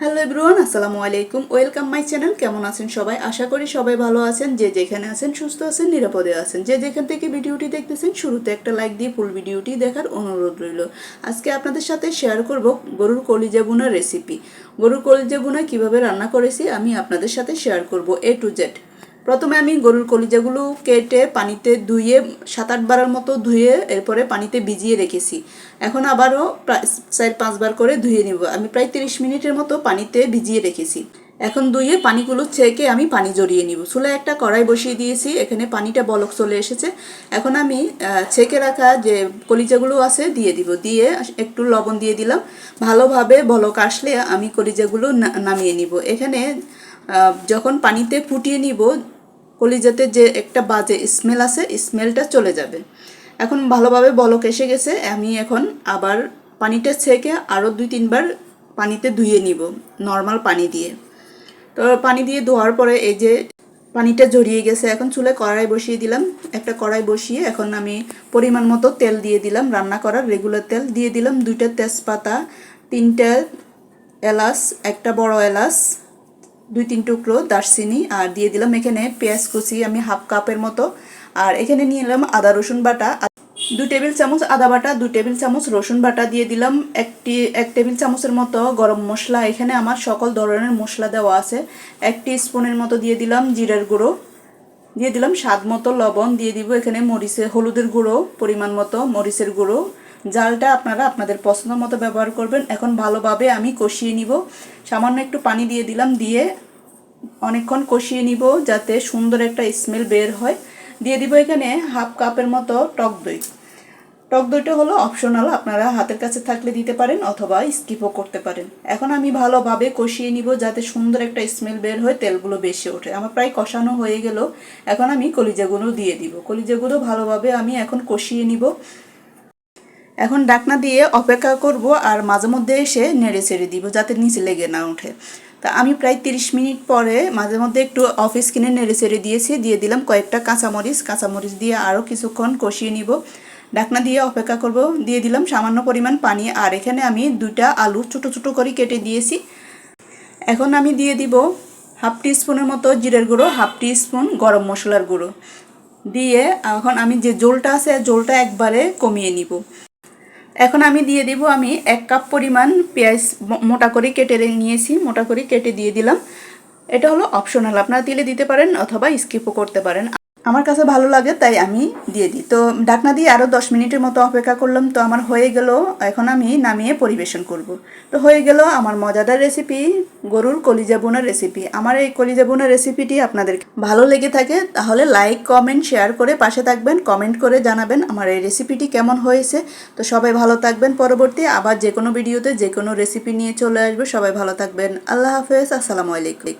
Hello everyone, আসসালামু আলাইকুম। Welcome my channel. কেমন আছেন সবাই? আশা করি সবাই ভালো আছেন। যে যেখানে আছেন, সুস্থ আছেন, নিরাপদে আছেন। যে যেখান থেকে ভিডিওটি দেখতেছেন, শুরুতে একটা লাইক দিয়ে ফুল ভিডিওটি দেখার অনুরোধ রইল। আজকে আপনাদের সাথে শেয়ার করব গরুর কলিজা বুনার রেসিপি গরুর কলিজা বুনা কীভাবে রান্না করেছি, আমি আপনাদের সাথে শেয়ার করব এ টু জেড প্রথমে আমি গরুর কলিজাগুলো কেটে পানিতে ধুয়ে সাত আটবারের মতো ধুয়ে এরপরে পানিতে ভিজিয়ে রেখেছি। এখন আবারও প্রায় চার পাঁচবার করে ধুয়ে নিব। আমি প্রায় তিরিশ মিনিটের মতো পানিতে ভিজিয়ে রেখেছি। এখন ধুয়ে পানিগুলো ছেঁকে আমি পানি জড়িয়ে নিব। চুলায় একটা কড়াই বসিয়ে দিয়েছি। এখানে পানিটা বলক চলে এসেছে। এখন আমি ছেঁকে রাখা যে কলিজাগুলো আছে দিয়ে দিব। দিয়ে একটু লবণ দিয়ে দিলাম। ভালোভাবে বলক আসলে আমি কলিজাগুলো নামিয়ে নিব। এখানে যখন পানিতে ফুটিয়ে নিব কলিজাতে যে একটা বাজে স্মেল আছে স্মেলটা চলে যাবে। এখন ভালোভাবে বলক এসে গেছে, আমি এখন আবার পানিটা ছেঁকে আরও দুই তিনবার পানিতে ধুয়ে নিব নর্মাল পানি দিয়ে। তো পানি দিয়ে ধোয়ার পরে এই যে পানিটা জড়িয়ে গেছে, এখন চুলে কড়াই বসিয়ে দিলাম। একটা কড়াই বসিয়ে এখন আমি পরিমাণ মতো তেল দিয়ে দিলাম, রান্না করার রেগুলার তেল দিয়ে দিলাম। দুইটা তেজপাতা, তিনটা এলাচ, একটা বড় এলাচ দুই তিন টুকরো দারচিনি আর দিয়ে দিলাম এখানে পেঁয়াজ কুচি, আমি হাফ কাপের মতো। আর এখানে নিয়ে নিলাম আদা, রসুন বাটা। দু টেবিল চামচ আদা বাটা দু টেবিল চামচ রসুন বাটা দিয়ে দিলাম। একটি, এক টেবিল চামচের মতো গরম মশলা। এখানে আমার সকল ধরনের মশলা দেওয়া আছে। এক স্পুনের মতো দিয়ে দিলাম জিরার গুঁড়ো। দিয়ে দিলাম স্বাদ মতো লবণ। দিয়ে দিব এখানে মরিচের হলুদের গুঁড়ো, পরিমাণ মতো মরিচের গুঁড়ো। জালটা আপনারা আপনাদের পছন্দ মতো ব্যবহার করবেন। এখন ভালোভাবে আমি কষিয়ে নিব। সামান্য একটু পানি দিয়ে দিলাম, দিয়ে অনেকক্ষণ কষিয়ে নিব যাতে সুন্দর একটা স্মেল বের হয়। দিয়ে দিব এখানে হাফ কাপের মতো টক দই। টক দইটা হলো অপশনাল আপনারা হাতের কাছে থাকলে দিতে পারেন অথবা স্কিপও করতে পারেন। এখন আমি ভালোভাবে কষিয়ে নিব যাতে সুন্দর একটা স্মেল বের হয়, তেলগুলো বেশি ওঠে। আমার প্রায় কষানো হয়ে গেল। এখন আমি কলিজাগুলো দিয়ে দিব। কলিজাগুলো ভালোভাবে আমি এখন কষিয়ে নিব। এখন ডাকনা দিয়ে অপেক্ষা করব আর মাঝে মধ্যে এসে নেড়ে ছেড়ে দিব যাতে নিচে লেগে না ওঠে। তা আমি প্রায় তিরিশ মিনিট পরে মাঝে মধ্যে একটু অফিস কিনে নেড়ে ছেড়ে দিয়েছি, দিয়ে দিলাম কয়েকটা কাঁচামরিচ। কাঁচামরিচ দিয়ে আরও কিছুক্ষণ কষিয়ে নিব। ডাকনা দিয়ে অপেক্ষা করব, দিয়ে দিলাম সামান্য পরিমাণ পানি আর এখানে আমি দুইটা আলু ছোটো ছোটো করে কেটে দিয়েছি। এখন আমি দিয়ে দিব হাফ স্পুনের মতো জিরের গুঁড়ো, হাফ স্পুন গরম মশলার গুঁড়ো। দিয়ে এখন আমি যে জোলটা আছে জোলটা একবারে কমিয়ে নিব। এখন আমি দিয়ে দিব আমি এক কাপ পরিমাণ পেঁয়াজ মোটা করে কেটে নিয়েছি, মোটা করে কেটে দিয়ে দিলাম। এটা হলো অপশনাল আপনারা দিলে দিতে পারেন অথবা স্কিপও করতে পারেন। আমার কাছে ভালো লাগে, তাই আমি দিয়ে দিই। তো ডাকনা দিয়ে আরও দশ মিনিটের মতো অপেক্ষা করলাম, তো আমার হয়ে গেল, এখন আমি নামিয়ে পরিবেশন করব। তো হয়ে গেল আমার মজাদার রেসিপি গরুর কলিজা বোনার রেসিপি আমার এই কলিজা বোনার রেসিপিটি আপনাদের ভালো লেগে থাকে, তাহলে লাইক কমেন্ট শেয়ার করে পাশে থাকবেন কমেন্ট করে জানাবেন আমার এই রেসিপিটি কেমন হয়েছে। তো সবাই ভালো থাকবেন, পরবর্তী আবার যে কোনো ভিডিওতে যে কোনো রেসিপি নিয়ে চলে আসবে, সবাই ভালো থাকবেন। আল্লাহ হাফেজ, আসসালামু আলাইকুম।